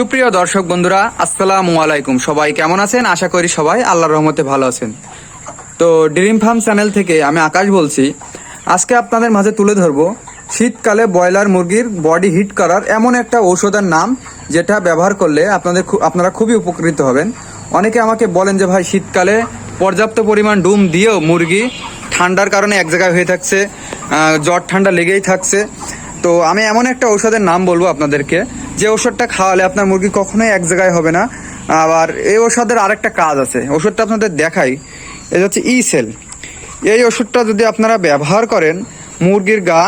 সুপ্রিয় দর্শক বন্ধুরা, আসসালামু আলাইকুম। সবাই কেমন আছেন? আশা করি সবাই আল্লাহর রহমতে ভালো আছেন। তো ড্রিম ফার্ম চ্যানেল থেকে আমি আকাশ বলছি। আজকে আপনাদের মাঝে তুলে ধরবো শীতকালে ব্রয়লার মুরগির বডি হিট করার এমন একটা ঔষধের নাম, যেটা ব্যবহার করলে আপনাদের আপনারা খুবই উপকৃত হবেন। অনেকে আমাকে বলেন যে, ভাই, শীতকালে পর্যাপ্ত পরিমাণ ডুম দিয়েও মুরগি ঠান্ডার কারণে এক জায়গায় হয়ে থাকছে জ্বর ঠান্ডা লেগেই থাকছে। তো আমি এমন একটা ঔষধের নাম বলব আপনাদেরকে যে ওষুধটা খাওয়ালে আপনার মুরগি কখনোই এক জায়গায় হবে না। আবার এই ওষুধের আরেকটা কাজ আছে। ওষুধটা আপনাদের দেখাই। এটা হচ্ছে ই সেল এই ওষুধটা যদি আপনারা ব্যবহার করেন, মুরগির গা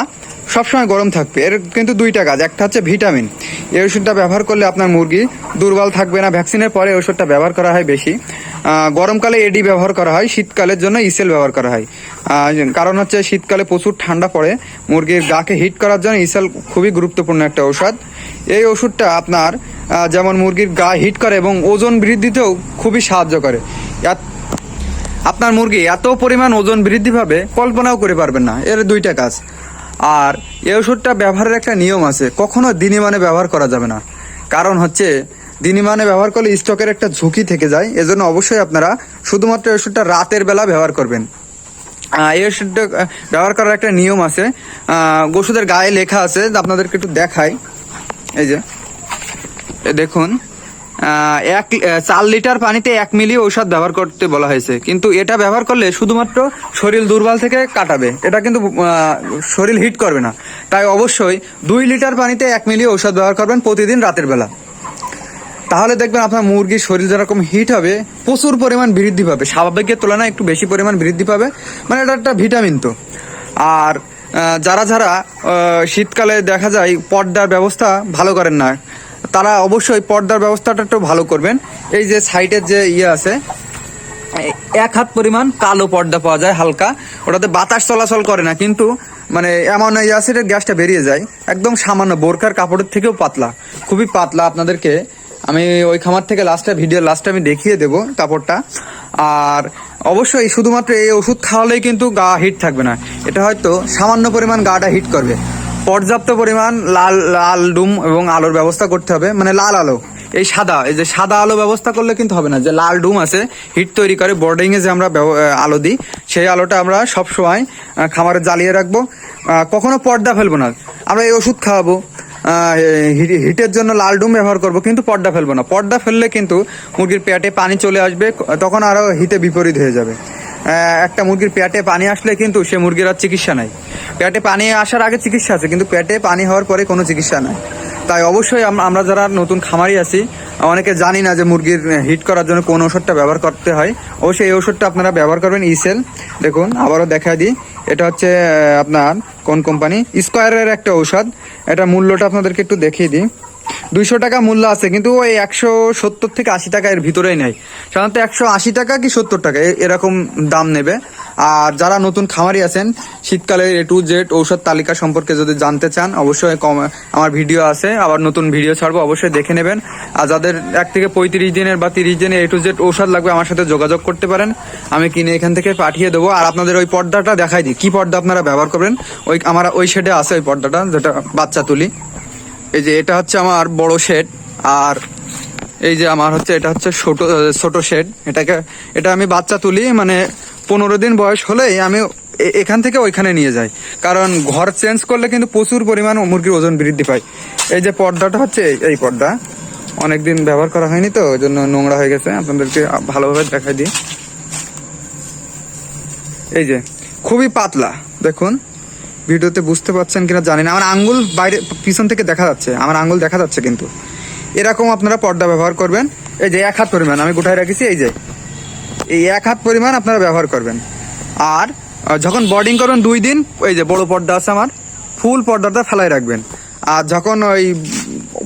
সবসময় গরম থাকবে। এর কিন্তু দুইটা কাজ। একটা হচ্ছে ভিটামিন। এই ওষুধটা ব্যবহার করলে আপনার মুরগি দুর্বল থাকবে না। ভ্যাকসিনের পরে ওষুধটা ব্যবহার করা হয় বেশি। গরমকালে এডি ব্যবহার করা হয়। শীতকালের জন্য ইসেল ব্যবহার করা হয়। কারণ হচ্ছে শীতকালে প্রচুর ঠান্ডা পড়ে। মুরগির গাকে হিট করার জন্য ইসেল খুবই গুরুত্বপূর্ণ একটা ঔষধ। এই ওষুধটা আপনার যেমন মুরগির গা হিট করে এবং ওজন বৃদ্ধিতেও খুবই সাহায্য করে। আপনার মুরগি এত পরিমাণ ওজন বৃদ্ধি পাবে, কল্পনাও করে পারবেন না। এর দুইটা কাজ। আর এই ওষুধটা ব্যবহারের একটা নিয়ম আছে, কখনো দিনিমানে ব্যবহার করা যাবে না। কারণ হচ্ছে দিনিমানে ব্যবহার করলে স্টকের একটা ঝুঁকি থেকে যায়। এজন্য অবশ্যই আপনারা শুধুমাত্র এই ওষুধটা রাতের বেলা ব্যবহার করবেন। এই ওষুধটা ব্যবহার করার একটা নিয়ম আছে। ওষুধের গায়ে লেখা আছে, আপনাদেরকে একটু দেখাই। এই যে। দেখুন এক চার লিটার পানিতে এক মিলি ঔষধ ব্যবহার করতে বলা হয়েছে। কিন্তু এটা ব্যবহার করলে শুধুমাত্র শরীর দুর্বল থেকে কাটাবে। এটা কিন্তু শরীর হিট করবে না। তাই অবশ্যই দুই লিটার পানিতে এক মিলি ঔষধ ব্যবহার করবেন প্রতিদিন রাতের বেলা। তাহলে দেখবেন আপনার মুরগির শরীর যেরকম হিট হবে, প্রচুর পরিমাণ বৃদ্ধি পাবে। স্বাভাবিকের তুলনায় একটু বেশি পরিমাণ বৃদ্ধি পাবে। মানে এটা একটা ভিটামিন তো। আর যারা যারা শীতকালে দেখা যায় পর্দার ব্যবস্থা ভালো করেন না, তারা অবশ্যই পর্দার ব্যবস্থাটা একটু ভালো করবেন। এই যে সাইডের যে ইয়ে আছে এক হাত পরিমাণ কালো পর্দা পাওয়া যায় হালকা, ওটাতে বাতাস চলাচল করে না, কিন্তু মানে এমন অ্যাসিডের গ্যাসটা বেরিয়ে যায়, একদম সামান্য বোরকার কাপড়ের থেকেও পাতলা, খুবই পাতলা। আপনাদেরকে আমি ওই খামার থেকে লাস্টে ভিডিও লাস্টে আমি দেখিয়ে দেবো কাপড়টা। আর অবশ্যই শুধুমাত্র এই ওষুধ খাওয়ালেই কিন্তু গা হিট থাকবে না। এটা হয়তো সামান্য পরিমাণ গাটা হিট করবে। পর্যাপ্ত পরিমাণ লাল লাল ডুম এবং আলোর ব্যবস্থা করতে হবে। মানে লাল আলো। এই সাদা, এই যে সাদা আলো ব্যবস্থা করলে কিন্তু হবে না। যে লাল ডুম আছে হিট তৈরি করে বোর্ডিং এ যে আমরা আলো দিই, সেই আলোটা আমরা সব সময় খামারে জ্বালিয়ে রাখব। কখনো পর্দা ফেলব না। আমরা এই ওষুধ খাওয়াবো। হিটের জন্য লাল ডুম ব্যবহার করব, কিন্তু পর্দা ফেলব না। পর্দা ফেললে কিন্তু মুরগির পেটে পানি চলে আসবে, তখন আরও হিতে বিপরীত হয়ে যাবে। একটা মুরগির পেটে পানি আসলে কিন্তু সে মুরগির আর চিকিৎসা নাই। পেটে পানি আসার আগে চিকিৎসা আছে, কিন্তু পেটে পানি হওয়ার পরে কোনো চিকিৎসা নাই। তাই অবশ্যই আমরা যারা নতুন খামারি আছি, অনেকে জানি না যে মুরগির হিট করার জন্য কোন ওষুধটা ব্যবহার করতে হয়। অবশ্যই এই ওষুধটা আপনারা ব্যবহার করবেন ইসেল দেখুন, আবারও দেখা দিই। এটা হচ্ছে আপনার কোন কোম্পানি? স্কোয়ারের একটা ঔষধ। এটা মূল্যটা আপনাদেরকে একটু দেখিয়ে দিই। দুইশো টাকা মূল্য আছে, কিন্তু ওই একশো সত্তর থেকে আশি টাকা এর ভিতরেই নেই। সাধারণত একশো আশি টাকা কি সত্তর টাকা? এরকম দাম নেবে। আর যারা নতুন খামারি আছেন, শীতকালে এ টু জেড ঔষধ তালিকা সম্পর্কে যদি জানতে চান, অবশ্যই কম, আমার ভিডিও আছে, আবার নতুন ভিডিও ছাড়বো, অবশ্যই দেখে নেবেন। আর যাদের এক থেকে পঁয়ত্রিশ দিনের বা তিরিশ দিনের এ টু জেড ঔষধ লাগবে, আমার সাথে যোগাযোগ করতে পারেন। আমি কিনে এখান থেকে পাঠিয়ে দেবো। আর আপনাদের ওই পর্দাটা দেখাই দিই। কি পর্দা আপনারা ব্যবহার করবেন? ওই আমার ওই শেডে আছে ওই পর্দাটা, যেটা বাচ্চা তুলি। এই যে এটা হচ্ছে আমার বড় শেড আর এই যে আমার হচ্ছে, এটা হচ্ছে ছোট ছোট শেড এটাকে, এটা আমি বাচ্চা তুলি মানে পনেরো দিন বয়স হলেই আমি এখান থেকে ওইখানে নিয়ে যাই। কারণ ঘর চেঞ্জ করলে কিন্তু প্রচুর পরিমাণ মুরগির ওজন বৃদ্ধি পায়। এই যে পর্দাটা হচ্ছে এই পর্দা। অনেকদিন ব্যবহার করা হয়নি তো, ওই জন্য নোংরা হয়ে গেছে। আপনাদেরকে ভালোভাবে দেখাই দিই। এই যে, খুবই পাতলা, দেখুন। ভিডিওতে বুঝতে পারছেন কিনা জানি না। আমার আঙ্গুল বাইরে, পিছন থেকে দেখা যাচ্ছে। আমার আঙ্গুল দেখা যাচ্ছে কিন্তু। এরকম আপনারা পর্দা ব্যবহার করবেন। এই যে এক হাত পরিমাণ, আমি গোটায় রেখেছি, এই যে। এই এক হাত পরিমাণ আপনারা ব্যবহার করবেন। আর যখন বোর্ডিং করবেন দুই দিন ওই যে বড় পর্দা আছে আমার ফুল পর্দাটা ফেলাই রাখবেন। আর যখন ওই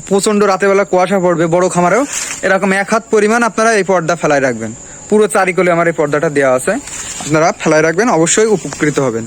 প্রচণ্ড রাতেবেলা কুয়াশা পড়বে, বড় খামারেও, এরকম এক হাত পরিমাণ আপনারা এই পর্দা ফেলাই রাখবেন। পুরো চারিকলে আমার এই পর্দাটা দেওয়া আছে। আপনারা ফেলাই রাখবেন, অবশ্যই উপকৃত হবেন।